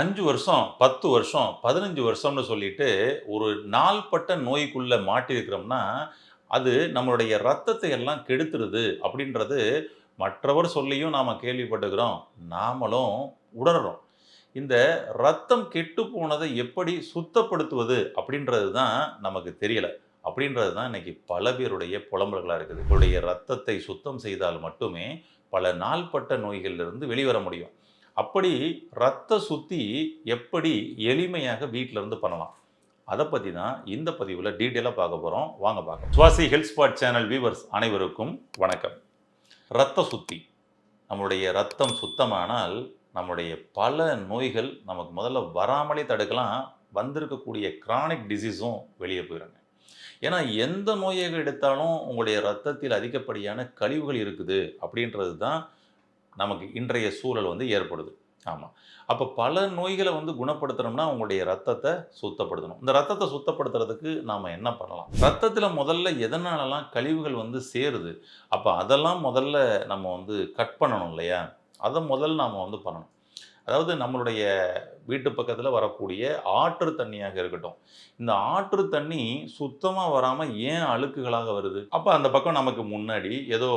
அஞ்சு வருஷம் பத்து வருஷம் பதினஞ்சு வருஷம்னு சொல்லிட்டு ஒரு நாள்பட்ட நோய்க்குள்ளே மாட்டியிருக்கிறோம்னா அது நம்மளுடைய ரத்தத்தை எல்லாம் கெடுத்துருது அப்படின்றது மற்றவர் சொல்லியும் நாம் கேள்விப்பட்டுக்கிறோம் நாமளும் உணர்றோம். இந்த ரத்தம் கெட்டு போனதை எப்படி சுத்தப்படுத்துவது அப்படின்றது தான் நமக்கு தெரியலை. அப்படின்றது தான் இன்னைக்கு பல பேருடைய புலம்பல்களாக இருக்குது. உங்களுடைய ரத்தத்தை சுத்தம் செய்தால் மட்டுமே பல நாள்பட்ட நோய்களிலிருந்து வெளிவர முடியும். அப்படி ரத்த சுத்தி எப்படி எளிமையாக வீட்டில இருந்து பண்ணலாம்? அதை பற்றி தான் இந்த பதிவில் டீட்டெயிலாக பார்க்க போகிறோம் வாங்க பார்க்கலாம். Swasi health spot channel viewers அனைவருக்கும் வணக்கம். ரத்த சுத்தி. நம்மளுடைய ரத்தம் சுத்தமானால் நம்முடைய பல நோய்கள் நமக்கு முதல்ல வராமலே தடுக்கலாம். வந்திருக்கக்கூடிய கிரானிக் டிசீஸும் வெளியே போயிடுங்க. ஏன்னா எந்த நோயை எடுத்தாலும் உங்களுடைய ரத்தத்தில் அதிகப்படியான கழிவுகள் இருக்குது அப்படின்றது தான் நமக்கு இன்றைய சூழல் வந்து ஏற்படுது. ஆமாம் அப்போ பல நோய்களை வந்து குணப்படுத்தணும்னா உங்களுடைய ரத்தத்தை சுத்தப்படுத்தணும். இந்த ரத்தத்தை சுத்தப்படுத்துறதுக்கு நாம் என்ன பண்ணலாம்? ரத்தத்தில் முதல்ல எதனாலலாம் கழிவுகள் வந்து சேருது? அப்போ அதெல்லாம் முதல்ல நம்ம வந்து கட் பண்ணணும் இல்லையா? அதை முதல்ல நாம் வந்து பண்ணணும். அதாவது நம்மளுடைய வீட்டு பக்கத்தில் வரக்கூடிய ஆற்று தண்ணியாக இருக்கட்டும். இந்த ஆற்று தண்ணி சுத்தமாக வராமல் ஏன் அழுக்குகளாக வருது? அப்போ அந்த பக்கம் நமக்கு முன்னாடி ஏதோ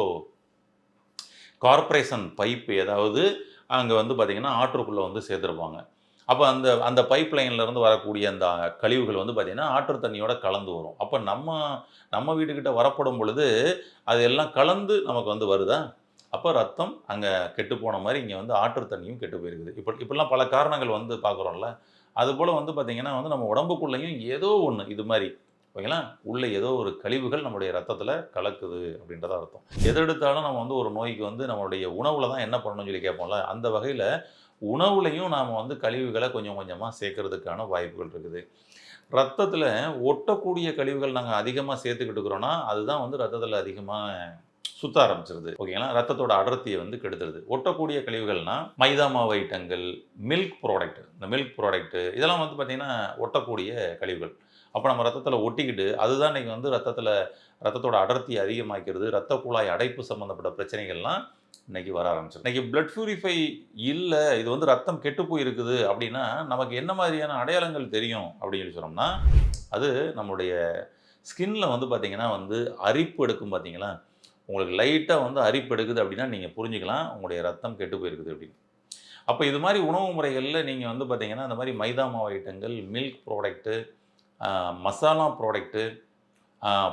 கார்ப்பரேஷன் பைப்பு ஏதாவது அங்கே வந்து பார்த்திங்கன்னா ஆற்றுக்குள்ளே வந்து சேர்த்துருப்பாங்க. அப்போ அந்த அந்த பைப் லைன்லேருந்து வரக்கூடிய அந்த கழிவுகள் வந்து பார்த்திங்கன்னா ஆற்று தண்ணியோட கலந்து வரும். அப்போ நம்ம நம்ம வீட்டுக்கிட்ட வரப்படும் பொழுது அது எல்லாம் கலந்து நமக்கு வந்து வருதா? அப்போ ரத்தம் அங்கே கெட்டு போன மாதிரி இங்கே வந்து ஆற்று தண்ணியும் கெட்டு போயிருக்குது. இப்போ இப்படிலாம் பல காரணங்கள் வந்து பார்க்குறோம்ல அதுபோல் வந்து பார்த்திங்கன்னா வந்து நம்ம உடம்புக்குள்ளேயும் ஏதோ ஒன்று இது மாதிரி ஓகேங்களா? உள்ளே ஏதோ ஒரு கழிவுகள் நம்முடைய ரத்தத்தில் கலக்குது அப்படின்றத அர்த்தம். எதெடுத்தாலும் எடுத்தாலும் நம்ம வந்து ஒரு நோய்க்கு வந்து நம்மளுடைய உணவில் தான் என்ன பண்ணணும்னு சொல்லி கேட்போம்ல அந்த வகையில் உணவுலையும் நாம் வந்து கழிவுகளை கொஞ்சம் கொஞ்சமாக சேர்க்கறதுக்கான வாய்ப்புகள் இருக்குது. ரத்தத்தில் ஒட்டக்கூடிய கழிவுகள் நாங்கள் அதிகமாக சேர்த்துக்கிட்டு இருக்கிறோன்னா அதுதான் வந்து ரத்தத்தில் அதிகமாக சுத்த ஆரம்பிச்சிருது. ஓகேங்களா? ரத்தத்தோட அடர்த்தியை வந்து கெடுத்துருது. ஒட்டக்கூடிய கழிவுகள்னா மைதா மாவு ஐட்டங்கள் மில்க் ப்ராடக்ட் இந்த மில்க் ப்ராடக்ட்டு இதெல்லாம் வந்து பார்த்திங்கன்னா ஒட்டக்கூடிய கழிவுகள். அப்போ நம்ம ரத்தத்தில் ஒட்டிக்கிட்டு அதுதான் இன்றைக்கி வந்து ரத்தத்தில் ரத்தத்தோட அடர்த்தி அதிகமாக்கிறது ரத்த குழாய் அடைப்பு சம்மந்தப்பட்ட பிரச்சனைகள்லாம் இன்றைக்கி வர ஆரம்பிச்சிடும் இன்றைக்கி பிளட் ப்யூரிஃபை இல்லை இது வந்து ரத்தம் கெட்டு போயிருக்குது அப்படின்னா நமக்கு என்ன மாதிரியான அடையாளங்கள் தெரியும் அப்படின்னு சொல்லி சொன்னோம்னா அது நம்மளுடைய ஸ்கின்ல வந்து பார்த்திங்கன்னா வந்து அரிப்பு எடுக்கும் பார்த்தீங்களா உங்களுக்கு லைட்டாக வந்து அரிப்பு எடுக்குது அப்படின்னா நீங்கள் புரிஞ்சுக்கலாம் உங்களுடைய ரத்தம் கெட்டு போயிருக்குது அப்படின்னு. அப்போ இது மாதிரி உணவு முறைகளில் நீங்கள் வந்து பார்த்திங்கன்னா அந்த மாதிரி மைதா மாவு ஐட்டங்கள் மில்க் ப்ராடக்ட்டு மசாலா ப்ராடக்ட்டு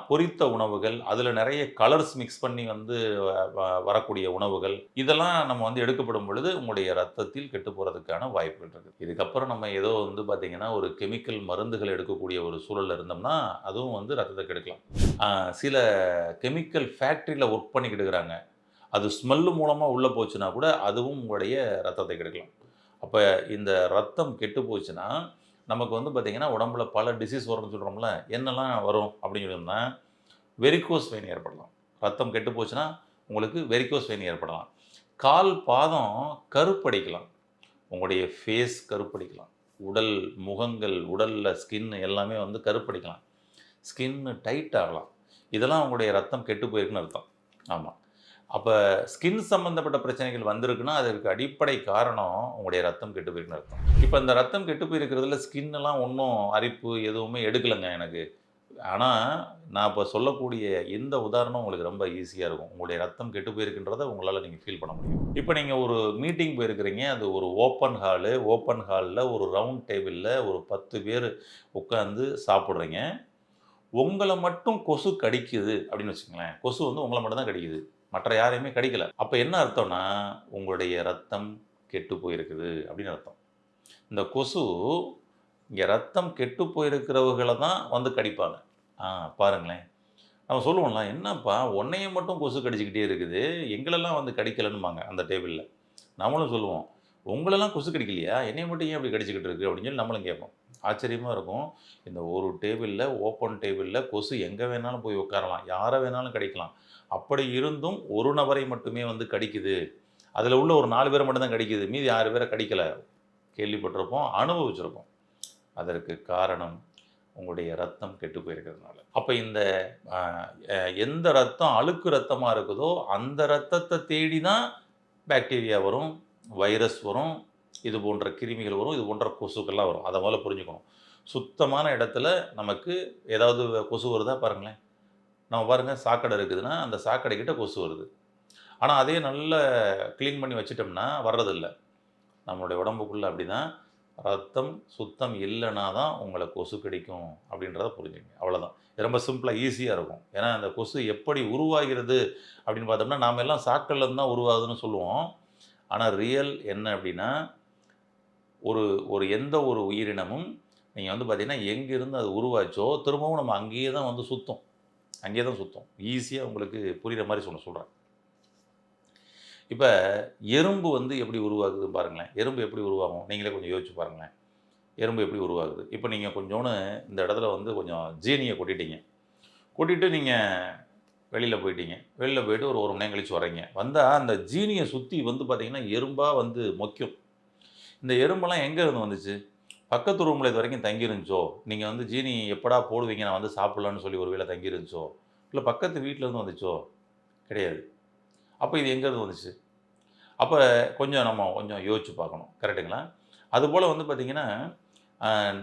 பொரித்த உணவுகள் அதில் நிறைய கலர்ஸ் மிக்ஸ் பண்ணி வந்து வரக்கூடிய உணவுகள் இதெல்லாம் நம்ம வந்து எடுக்கப்படும் பொழுது உங்களுடைய ரத்தத்தில் கெட்டு போகிறதுக்கான வாய்ப்புகள் இருக்குது இதுக்கப்புறம் நம்ம ஏதோ வந்து பார்த்திங்கன்னா ஒரு கெமிக்கல் மருந்துகள் எடுக்கக்கூடிய ஒரு சூழலில் இருந்தோம்னா அதுவும் வந்து ரத்தத்தை கெடுக்கலாம். சில கெமிக்கல் ஃபேக்ட்ரியில் ஒர்க் பண்ணிக்கிட்டு இருக்கிறாங்க அது ஸ்மெல்லு மூலமாக உள்ளே போச்சுன்னா கூட அதுவும் உங்களுடைய ரத்தத்தை கெடுக்கலாம். அப்போ இந்த ரத்தம் கெட்டு போச்சுன்னா நமக்கு வந்து பார்த்திங்கன்னா உடம்புல பல டிசீஸ் வரும்னு சொல்கிறோம்ல என்னெல்லாம் வரும் அப்படின்னு சொல்லியிருந்தா வெரிகோஸ் வெயின் ஏற்படலாம். ரத்தம் கெட்டு போச்சுன்னா உங்களுக்கு வெரிகோஸ் வெயின் ஏற்படலாம். கால் பாதம் கருப்படிக்கலாம். உங்களுடைய ஃபேஸ் கருப்படிக்கலாம். உடல் முகங்கள் உடலில் ஸ்கின் எல்லாமே வந்து கருப்படிக்கலாம். ஸ்கின்னு டைட் ஆகலாம். இதெல்லாம் உங்களுடைய ரத்தம் கெட்டு போயிருக்குன்னு அர்த்தம். ஆமாம் அப்போ ஸ்கின் சம்மந்தப்பட்ட பிரச்சனைகள் வந்திருக்குன்னா அதற்கு அடிப்படை காரணம் உங்களுடைய ரத்தம் கெட்டு போயிருக்குன்னு அர்த்தம். இப்போ இந்த ரத்தம் கெட்டு போயிருக்கிறதுல ஸ்கின்னெல்லாம் ஒன்றும் அரிப்பு எதுவுமே எடுக்கலைங்க எனக்கு. ஆனால் நான் இப்போ சொல்லக்கூடிய எந்த உதாரணம் உங்களுக்கு ரொம்ப ஈஸியாக இருக்கும். உங்களுடைய ரத்தம் கெட்டு போயிருக்குன்றதை உங்களால் நீங்கள் ஃபீல் பண்ண முடியும். இப்போ நீங்கள் ஒரு மீட்டிங் போயிருக்கிறீங்க அது ஒரு ஓப்பன் ஹாலு ஓப்பன் ஹாலில் ஒரு ரவுண்ட் டேபிளில் ஒரு பத்து பேர் உட்காந்து சாப்பிட்றீங்க. உங்களை மட்டும் கொசு கடிக்குது அப்படின்னு வச்சுங்களேன் கொசு வந்து உங்களை மட்டும் தான் கடிக்குது. மற்ற யாரையுமே கடிக்கல. அப்போ என்ன அர்த்தம்னா உங்களுடைய ரத்தம் கெட்டு போயிருக்குது அப்படின்னு அர்த்தம். இந்த கொசு இங்கே ரத்தம் கெட்டு போயிருக்கிறவர்களை தான் வந்து கடிப்பாங்க. ஆ பாருங்களேன். நம்ம சொல்லுவோம்ல என்னப்பா உன்னையும் மட்டும் கொசு கடிச்சிக்கிட்டே இருக்குது எங்களெல்லாம் வந்து கடிக்கலன்னுமாங்க அந்த டேபிளில். நம்மளும் சொல்லுவோம் உங்களெல்லாம் கொசு கடிக்கலையா? என்னை மட்டும் ஏன் அப்படி கடிச்சிக்கிட்டு இருக்கு? அப்படின்னு சொல்லி நம்மளும் கேட்போம். ஆச்சரியமாக இருக்கும். இந்த ஒரு டேபிளில் ஓப்பன் டேபிளில் கொசு எங்கே வேணாலும் போய் உட்காரலாம் யாரை வேணாலும் கடிக்கலாம். அப்படி இருந்தும் ஒரு நபரை மட்டுமே வந்து கடிக்குது. அதில் உள்ள ஒரு நாலு பேரை மட்டும்தான் கடிக்குது. மீதி ஆறு பேரை கடிக்கலை. கேள்விப்பட்டிருப்போம் அனுபவிச்சிருப்போம். அதற்கு காரணம் உங்களுடைய ரத்தம் கெட்டு போயிருக்கிறதுனால. அப்போ இந்த எந்த ரத்தம் அழுக்கு ரத்தமாக இருக்குதோ அந்த ரத்தத்தை தேடி தான் பாக்டீரியா வரும் வைரஸ் வரும் இது போன்ற கிருமிகள் வரும் இது போன்ற கொசுக்கள்லாம் வரும். அதை முதல்ல புரிஞ்சுக்கணும். சுத்தமான இடத்துல நமக்கு ஏதாவது கொசு வருதா பாருங்களேன். நம்ம பாருங்கள் சாக்கடை இருக்குதுன்னா அந்த சாக்கடை கிட்ட கொசு வருது. ஆனால் அதே நல்லா க்ளீன் பண்ணி வச்சிட்டோம்னா வர்றதில்லை. நம்மளுடைய உடம்புக்குள்ளே அப்படி தான் ரத்தம் சுத்தம் இல்லைனா தான் உங்களை கொசு கிடைக்கும் அப்படின்றத புரிஞ்சுங்க. அவ்வளோதான் ரொம்ப சிம்பிளாக ஈஸியாக இருக்கும். ஏன்னா அந்த கொசு எப்படி உருவாகிறது அப்படின்னு பார்த்தோம்னா நாம் எல்லாம் சாக்கல்ல தான் உருவாகுதுன்னு சொல்லுவோம். ஆனால் ரியல் என்ன அப்படின்னா ஒரு ஒரு எந்த ஒரு உயிரினமும் நீங்கள் வந்து பார்த்திங்கன்னா எங்கேருந்து அது உருவாச்சோ திரும்பவும் நம்ம அங்கேயே தான் வந்து சுத்தம். அங்கேயே தான் சுத்தம். ஈஸியாக உங்களுக்கு புரிகிற மாதிரி சொல்ல சொல்கிறேன் இப்போ எறும்பு வந்து எப்படி உருவாகுது பாருங்களேன். எறும்பு எப்படி உருவாகும்? நீங்களே கொஞ்சம் யோசிச்சு பாருங்களேன். எறும்பு எப்படி உருவாகுது? இப்போ நீங்கள் கொஞ்சோன்னு இந்த இடத்துல வந்து கொஞ்சம் ஜீனியை கொட்டிட்டீங்க. கொட்டிட்டு நீங்கள் வெளியில் போயிட்டீங்க. வெளியில் போயிட்டு ஒரு ஒரு மணி நேரம் கழிச்சு வரீங்க வந்தால் அந்த ஜீனியை சுற்றி வந்து பார்த்திங்கன்னா எறும்பாக வந்து மொக்கும். இந்த எறும்பெல்லாம் எங்கே இருந்து வந்துச்சு? பக்கத்து ரூமில் இது வரைக்கும் தங்கியிருந்துச்சோ? நீங்கள் வந்து ஜீனி எப்படா போடுவீங்க? நான் வந்து சாப்பிட்லான்னு சொல்லி ஒரு வேளை தங்கியிருந்துச்சோ? இல்லை பக்கத்து வீட்டில் இருந்து வந்துச்சோ? கிடையாது. அப்போ இது எங்கேருந்து வந்துச்சு? அப்போ கொஞ்சம் நம்ம கொஞ்சம் யோசிச்சு பார்க்கணும். கரெக்டுங்களா அதுபோல் வந்து பார்த்தீங்கன்னா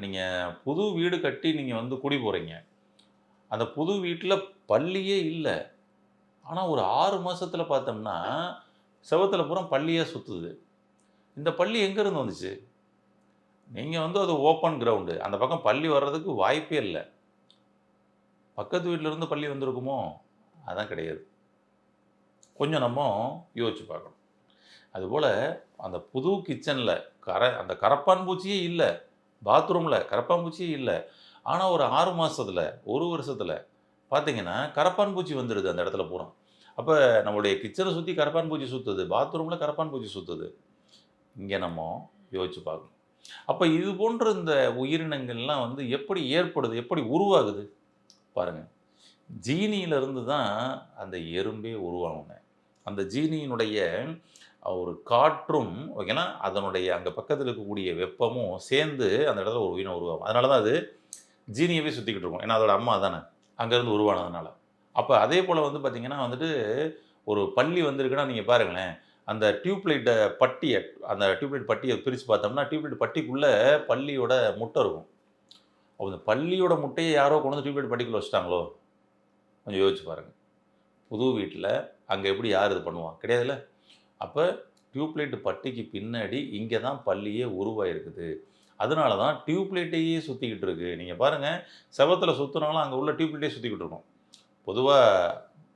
நீங்கள் புது வீடு கட்டி நீங்கள் வந்து குடி போகிறீங்க அந்த புது வீட்டில் பள்ளியே இல்லை. ஆனால் ஒரு ஆறு மாதத்தில் பார்த்தோம்னா செவத்துல பூரா பள்ளியே சுற்றுது இந்த பள்ளி எங்கேருந்து வந்துச்சு? நீங்கள் வந்து அது ஓப்பன் கிரவுண்டு அந்த பக்கம் பள்ளி வர்றதுக்கு வாய்ப்பே இல்லை. பக்கத்து வீட்டிலேருந்து இருந்து பள்ளி வந்திருக்குமோ? அதான் கிடையாது. கொஞ்சம் நம்ம யோசிச்சு பார்க்கணும். அதுபோல் அந்த புது கிச்சனில் கரை அந்த கரப்பான் பூச்சியே இல்லை. பாத்ரூமில் கரப்பான் பூச்சியே இல்லை. ஆனால் ஒரு ஆறு மாதத்தில் ஒரு வருஷத்தில் பார்த்தீங்கன்னா கரப்பான் பூச்சி வந்துடுது அந்த இடத்துல பூரா. அப்போ நம்மளுடைய கிச்சனை சுற்றி கரப்பான் பூச்சி சுற்றுது பாத்ரூமில் கரப்பான் பூச்சி சுற்றுது இங்கே நம்ம யோசிச்சு பார்க்கணும். அப்போ இது போன்ற இந்த உயிரினங்கள்லாம் வந்து எப்படி ஏற்படுது எப்படி உருவாகுது? பாருங்கள் ஜீனியிலிருந்து தான் அந்த எறும்பே உருவாகுன அந்த ஜீனியினுடைய ஒரு காற்றும் ஓகேனா அதனுடைய அங்கே பக்கத்தில் இருக்கக்கூடிய வெப்பமும் சேர்ந்து அந்த இடத்துல ஒரு உயிரினம் உருவாகும். அதனால தான் அது ஜீனியவே சுற்றிக்கிட்டு இருக்கும். ஏன்னா அதோட அம்மா தானே. அங்கேருந்து உருவானதுனால. அப்போ அதே போல் வந்து பார்த்திங்கன்னா வந்துட்டு ஒரு பள்ளி வந்திருக்குன்னா நீங்கள் பாருங்களேன். அந்த டியூப்லைட்டை பட்டியை அந்த டியூப்லைட் பட்டியை பிரித்து பார்த்தோம்னா டியூப்லைட் பட்டிக்குள்ளே பள்ளியோட முட்டை இருக்கும். அப்போ பள்ளியோட முட்டையை யாரோ கொண்டு வந்து டியூப்லைட் பட்டிக்குள்ளே வச்சுட்டாங்களோ? கொஞ்சம் யோசிச்சு பாருங்கள் புது வீட்டில் அங்கே எப்படி யார் இது பண்ணுவான் கிடையாதுல்ல? அப்போ டியூப்லைட் பட்டிக்கு பின்னாடி இங்கே தான் பள்ளியே உருவாயிருக்குது. அதனால தான் டியூப்லைட்டையே சுற்றிக்கிட்டு இருக்குது நீங்கள் பாருங்கள் செவத்தில் சுற்றுனாலும் அங்கே உள்ள டியூப்லைட்டே சுற்றிக்கிட்டு இருக்கும் பொதுவாக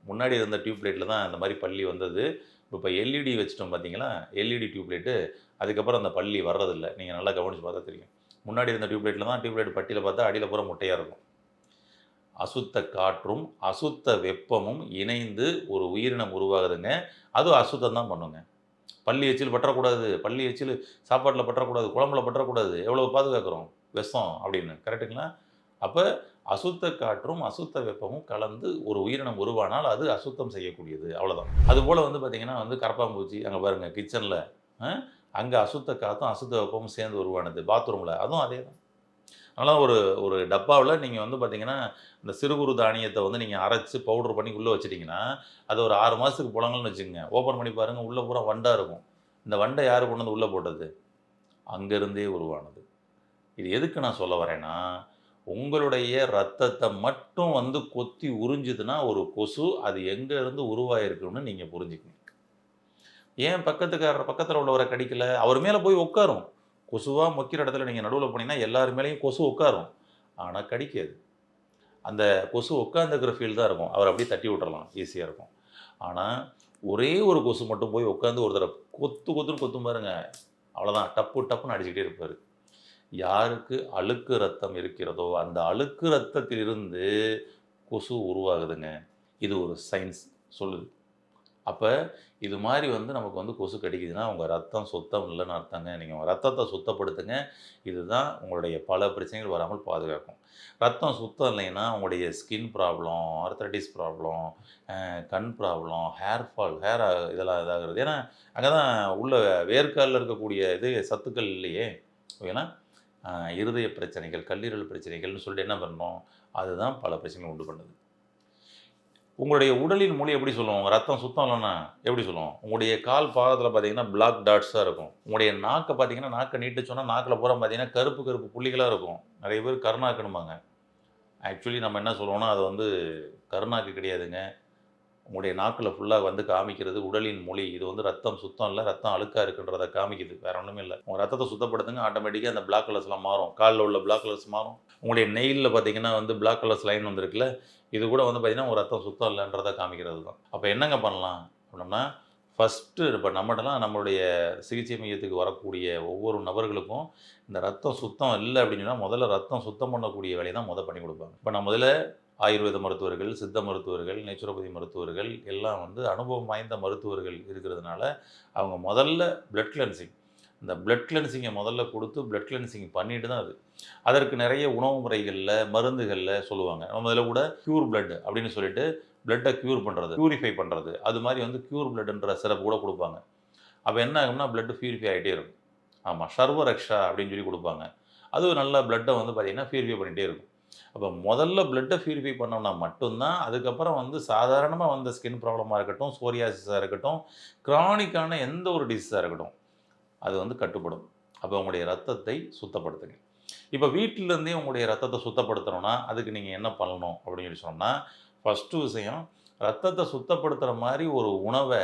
முன்னாடி இருந்த டியூப்லைட்டில் தான் இந்த மாதிரி பள்ளி வந்தது. இப்போ எல்இடி வச்சிட்டோம் பார்த்தீங்கன்னா எல்இடி டியூப்லைட்டு அதுக்கப்புறம் அந்த பள்ளி வர்றதில்லை. நீங்கள் நல்லா கவனித்து பார்த்தா தெரியும். முன்னாடி இருந்த டியூப்லைட்டில் தான் டியூப்லைட் பட்டியில் பார்த்தா அடியில் பூரா முட்டையாக இருக்கும். அசுத்த காற்றும் அசுத்த வெப்பமும் இணைந்து ஒரு உயிரினம் உருவாகுதுங்க. அதுவும் அசுத்தம் தான் பண்ணுங்க. பள்ளி எச்சில் பற்றக்கூடாது. பள்ளி எச்சில் சாப்பாட்டில் பற்றக்கூடாது. குழம்புல பற்றக்கூடாது. எவ்வளோ பாதுகாக்கிறோம்? விஷம் அப்படின்னு. கரெக்டுங்களா அப்போ அசுத்த காற்றும் அசுத்த வெப்பமும் கலந்து ஒரு உயிரினம் உருவானால் அது அசுத்தம் செய்யக்கூடியது. அவ்வளோதான் அதுபோல் வந்து பார்த்திங்கன்னா வந்து கரப்பாம்பூச்சி அங்கே பாருங்கள் கிச்சனில் அங்கே அசுத்த காற்றும் அசுத்த வெப்பமும் சேர்ந்து உருவானது. பாத்ரூமில். அதுவும் அதே தான் அதனால் ஒரு ஒரு டப்பாவில் நீங்கள் வந்து பார்த்தீங்கன்னா இந்த சிறுகுறு தானியத்தை வந்து நீங்கள் அரைச்சி பவுடர் பண்ணி உள்ளே வச்சிட்டிங்கன்னா அது ஒரு ஆறு மாதத்துக்கு புலங்கள்னு வச்சுக்கோங்க. ஓப்பன் பண்ணி பாருங்கள் உள்ளே பூரா வண்டாக இருக்கும். இந்த வண்டை யார் கொண்டு வந்து உள்ளே போட்டது? அங்கேருந்தே உருவானது. இது எதுக்கு நான் சொல்ல வரேன்னா உங்களுடைய ரத்தத்தை மட்டும் வந்து கொத்தி உறிஞ்சுதுன்னா ஒரு கொசு அது எங்கேருந்து உருவாயிருக்குன்னு நீங்கள் புரிஞ்சுக்கணும். ஏன் பக்கத்துக்காரர் பக்கத்தில் உள்ளவரை கடிக்கல? அவர் மேலே போய் உட்காரும். கொசுவாக மொக்கிற இடத்துல நீங்கள் நடுவில் போனீங்கன்னா எல்லார் மேலேயும் கொசு உட்காரும். ஆனால் கடிக்காது. அந்த கொசு உட்காந்துக்கிற ஃபீல் தான் இருக்கும். அவர் அப்படியே தட்டி விட்டுறலாம். ஈஸியாக இருக்கும். ஆனால் ஒரே ஒரு கொசு மட்டும் போய் உட்காந்து ஒரு தடவை கொத்து கொத்துன்னு கொத்தும் பாருங்க. அவ்வளோதான் டப்பு டப்புன்னு அடிச்சுக்கிட்டே இருப்பார். யாருக்கு அழுக்கு ரத்தம் இருக்கிறதோ அந்த அழுக்கு ரத்தத்திலிருந்து கொசு உருவாகுதுங்க. இது ஒரு சயின்ஸ் சொல்லுது. அப்போ இது மாதிரி வந்து நமக்கு வந்து கொசு கடிக்குதுன்னா உங்கள் ரத்தம் சுத்தம் இல்லைன்னு அர்த்தங்க. நீங்கள் உங்கள் ரத்தத்தை சுத்தப்படுத்துங்க. இதுதான் உங்களுடைய பல பிரச்சனைகள் வராமல் பாதுகாக்கும். ரத்தம் சுத்தம் இல்லைன்னா உங்களுடைய ஸ்கின் ப்ராப்ளம் ஆர்த்தரைட்டிஸ் ப்ராப்ளம் கண் ப்ராப்ளம் ஹேர் ஃபால் ஹேர் இதெல்லாம் இதாகிறது. ஏன்னா அங்கே தான் உள்ள வேர்க்காலில் இருக்கக்கூடிய இது சத்துக்கள் இல்லையே. ஓகேங்களா? இருதய பிரச்சனைகள் கல்லீரல் பிரச்சனைகள்னு சொல்லிட்டு என்ன பண்ணணும்? அதுதான் பல பிரச்சனைகள் உண்டு பண்ணுது. உங்களுடைய உடலின் மொழி எப்படி சொல்லுவோம்? உங்கள் ரத்தம் சுத்தம் இல்லைன்னா எப்படி சொல்லுவோம்? உங்களுடைய கால் பாதத்தில் பார்த்தீங்கன்னா பிளாக் டாட்ஸாக இருக்கும். உங்களுடைய நாக்கை பார்த்தீங்கன்னா நாக்கை நீட்டு சொன்னால் நாக்கில் பூரா பார்த்தீங்கன்னா கருப்பு கருப்பு புள்ளிகளாக இருக்கும். நிறைய பேர் கருணாக்கணுமாங்க ஆக்சுவலி நம்ம என்ன சொல்லுவோம்னா அது வந்து கருணாக்கு கிடையாதுங்க. உங்களுடைய நாக்கில் ஃபுல்லாக வந்து காமிக்கிறது உடலின் மொழி. இது வந்து ரத்தம் சுத்தம் இல்லை ரத்தம் அழுக்காக இருக்குன்றதை காமிக்குது. வேற ஒன்றுமே இல்லை. உங்கள் ரத்தத்தை சுத்தப்படுத்துங்க ஆட்டோமேட்டிக்காக அந்த பிளாக் கலர்ஸ்லாம் மாறும். காலில் உள்ள பிளாக் கலர்ஸ் மாறும். உங்களுடைய நெயிலில் பார்த்தீங்கன்னா வந்து பிளாக் கலர்ஸ் லைன் வந்திருக்குல்ல இது கூட வந்து பார்த்தீங்கன்னா உங்கள் ரத்தம் சுத்தம் இல்லைன்றதை காமிக்கிறது தான். அப்போ என்னங்க பண்ணலாம் அப்படின்னா ஃபஸ்ட்டு இப்போ நம்மகிட்டலாம் நம்மளுடைய சிகிச்சை மையத்துக்கு வரக்கூடிய ஒவ்வொரு நபர்களுக்கும் இந்த ரத்தம் சுத்தம் இல்லை அப்படின்னு சொன்னால் முதல்ல ரத்தம் சுத்தம் பண்ணக்கூடிய வேலையை தான் முதல் பண்ணி கொடுப்பாங்க. இப்போ நான் முதல்ல ஆயுர்வேத மருத்துவர்கள் சித்த மருத்துவர்கள் நேச்சுரோபதி மருத்துவர்கள் எல்லாம் வந்து அனுபவம் வாய்ந்த மருத்துவர்கள் இருக்கிறதுனால அவங்க முதல்ல பிளட் கிளென்சிங் இந்த பிளட் கிளென்சிங்கை முதல்ல கொடுத்து பிளட் கிளென்சிங் பண்ணிட்டு தான் அது. அதற்கு நிறைய உணவு முறைகளில் மருந்துகளில் சொல்லுவாங்க. நம்ம முதல்ல கூட க்யூர் பிளட் அப்படின்னு சொல்லிட்டு பிளட்டை க்யூர் பண்ணுறது ப்யூரிஃபை பண்ணுறது அது மாதிரி வந்து க்யூர் பிளட்ன்ற சிறப்பு கூட கொடுப்பாங்க. அப்போ என்ன ஆகும்னா பிளட்டு ப்யூரிஃபை ஆகிட்டே இருக்கும். ஆமாம் சர்வரக்ஷா அப்படின்னு சொல்லி கொடுப்பாங்க. அது நல்ல பிளட்டை வந்து பார்த்திங்கன்னா ப்யூரிஃபை பண்ணிகிட்டே இருக்கும். அப்போ முதல்ல பிளட்டை ப்யூரிஃபை பண்ணோம்னா மட்டும்தான் அதுக்கப்புறம் வந்து சாதாரணமாக வந்த ஸ்கின் ப்ராப்ளமாக இருக்கட்டும் சோரியாசிஸாக இருக்கட்டும் க்ரானிக்கான எந்த ஒரு டிசீஸாக இருக்கட்டும் அது வந்து கட்டுப்படும். அப்போ உங்களுடைய ரத்தத்தை சுத்தப்படுத்துங்க. இப்போ வீட்டிலேருந்தே உங்களுடைய ரத்தத்தை சுத்தப்படுத்தணும்னா அதுக்கு நீங்கள் என்ன பண்ணணும் அப்படின்னு சொல்லி சொன்னால் ஃபஸ்ட்டு விஷயம் ரத்தத்தை சுத்தப்படுத்துகிற மாதிரி ஒரு உணவை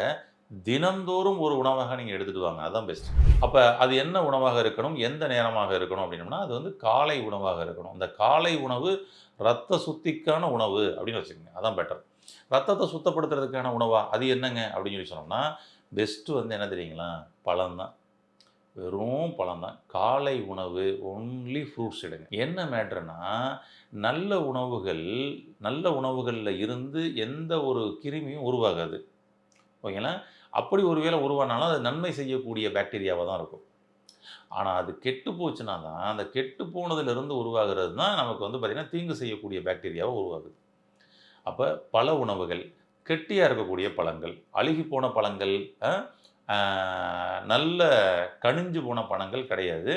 தினந்தோறும் ஒரு உணவாக நீங்கள் எடுத்துகிட்டு வாங்க. அதுதான் பெஸ்ட் அப்போ அது என்ன உணவாக இருக்கணும்? எந்த நேரமாக இருக்கணும்? அப்படின்னம்னா அது வந்து காலை உணவாக இருக்கணும். அந்த காலை உணவு ரத்த சுத்திக்கான உணவு அப்படின்னு வச்சுக்கோங்க. அதான் பெட்டர் ரத்தத்தை சுத்தப்படுத்துறதுக்கான உணவா? அது என்னங்க? அப்படின்னு சொல்லி சொன்னோம்னா பெஸ்ட்டு வந்து என்ன தெரியுங்களா? பழம்தான். வெறும் பழம் தான் காலை உணவு ஒன்லி ஃப்ரூட்ஸ் எடுங்க. என்ன மேட்ருனா நல்ல உணவுகள் நல்ல உணவுகளில் இருந்து எந்த ஒரு கிருமியும் உருவாகாது. ஓகேங்களா? அப்படி ஒரு வேளை உருவானாலும் அது நன்மை செய்யக்கூடிய பாக்டீரியாவாக தான் இருக்கும். ஆனால் அது கெட்டு போச்சுன்னா தான் அந்த கெட்டு போனதுலேருந்து உருவாகிறது தான் நமக்கு வந்து பார்த்திங்கன்னா தீங்கு செய்யக்கூடிய பாக்டீரியாவை உருவாகுது. அப்போ பல உணவுகள் கெட்டியாக இருக்கக்கூடிய பழங்கள் அழுகி போன பழங்கள் நல்ல கணிஞ்சு போன பழங்கள் கிடையாது.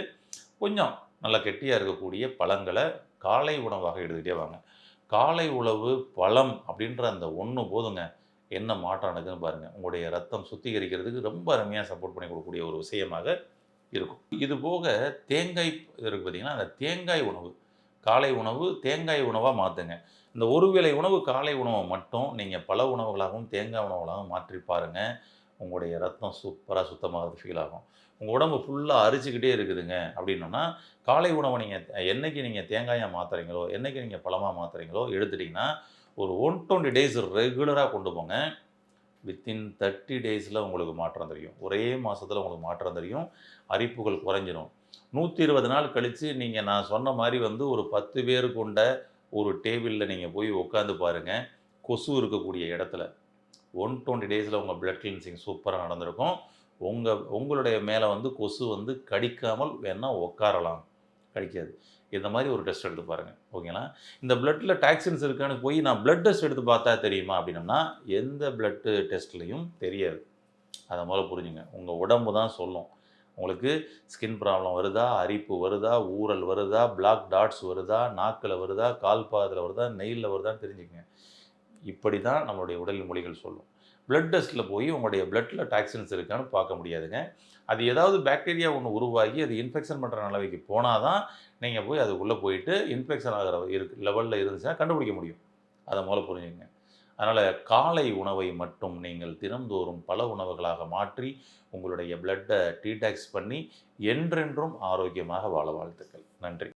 கொஞ்சம் நல்ல கெட்டியாக இருக்கக்கூடிய பழங்களை காலை உணவாக எடுத்துக்கிட்டே வாங்க. காலை உணவு பழம் அப்படின்ற அந்த ஒன்று போதுங்க. என்ன மாற்றம் நடக்குதுன்னு பாருங்கள் உங்களுடைய ரத்தம் சுத்திகரிக்கிறதுக்கு ரொம்ப அருமையாக சப்போர்ட் பண்ணி கொடுக்கக்கூடிய ஒரு விஷயமாக இருக்கும். இது போக தேங்காய் இருக்குது பார்த்திங்கன்னா அந்த தேங்காய் உணவு காலை உணவு தேங்காய் உணவாக மாற்றுங்க இந்த ஒரு வேளை உணவு காலை உணவை மட்டும் நீங்கள் பல உணவுகளாகவும் தேங்காய் உணவுகளாகவும் மாற்றி பாருங்கள் உங்களுடைய ரத்தம் சூப்பராக சுத்தமாக ஃபீல் ஆகும். உங்கள் உடம்பு ஃபுல்லாக அரிச்சிக்கிட்டே இருக்குதுங்க. அப்படின்னோன்னா காலை உணவை நீங்கள் என்றைக்கு நீங்கள் தேங்காயாக மாற்றுறீங்களோ என்றைக்கு நீங்கள் பழமாக மாற்றுறீங்களோ எடுத்துட்டிங்கன்னா ஒரு ஒன் டுவெண்ட்டி டேஸ் ரெகுலராக கொண்டு போங்க. வித்தின் தேர்ட்டி டேஸில் உங்களுக்கு மாற்றம் தெரியும். ஒரே மாதத்தில் உங்களுக்கு மாற்றம் தெரியும். அரிப்புகள் குறைஞ்சிரும். நூற்றி இருபது நாள் கழித்து நீங்கள் நான் சொன்ன மாதிரி வந்து ஒரு பத்து பேர் கொண்ட ஒரு டேபிளில் நீங்கள் போய் உட்காந்து பாருங்கள் கொசு இருக்கக்கூடிய இடத்துல. ஒன் டுவெண்ட்டி டேஸில் உங்கள் பிளட் கிளீன்சிங் சூப்பராக நடந்திருக்கும். உங்கள் உங்களுடைய மேலே வந்து கொசு வந்து கடிக்காமல் வேணால் உட்காரலாம் கடிக்காது. இந்த மாதிரி ஒரு டெஸ்ட் எடுத்து பாருங்கள் ஓகேங்களா? இந்த பிளட்டில் டாக்ஸின்ஸ் இருக்கான்னு போய் நான் பிளட் டெஸ்ட் எடுத்து பார்த்தா தெரியுமா அப்படின்னம்னா எந்த பிளட்டு டெஸ்ட்லையும் தெரியாது. அதை முதல்ல புரிஞ்சுங்க. உங்கள் உடம்பு தான் சொல்லும். உங்களுக்கு ஸ்கின் ப்ராப்ளம் வருதா அரிப்பு வருதா ஊறல் வருதா பிளாக் டாட்ஸ் வருதா நாக்கில் வருதா கால் பாதத்தில் வருதா நெயிலில் வருதான்னு தெரிஞ்சுக்கங்க. இப்படி தான் நம்மளுடைய உடல் மொழிகள் சொல்லும். பிளட் டெஸ்ட்டில் போய் உங்களுடைய பிளட்டில் டாக்ஸின்ஸ் இருக்கான்னு பார்க்க முடியாதுங்க. அது ஏதாவது பாக்டீரியா ஒன்று உருவாகி அது இன்ஃபெக்ஷன் பண்ணுற நிலவைக்கு போனால் தான் நீங்கள் போய் அதுக்குள்ளே போயிட்டு இன்ஃபெக்ஷன் ஆகிற இருக்கு லெவலில் இருந்துச்சுன்னா கண்டுபிடிக்க முடியும். அதை முதல்ல புரிஞ்சுங்க. அதனால் காலை உணவை மட்டும் நீங்கள் தினந்தோறும் பல உணவுகளாக மாற்றி உங்களுடைய பிளட்டை டீடாக்ஸ் பண்ணி என்றென்றும் ஆரோக்கியமாக வாழ வாழ்த்துக்கள். நன்றி.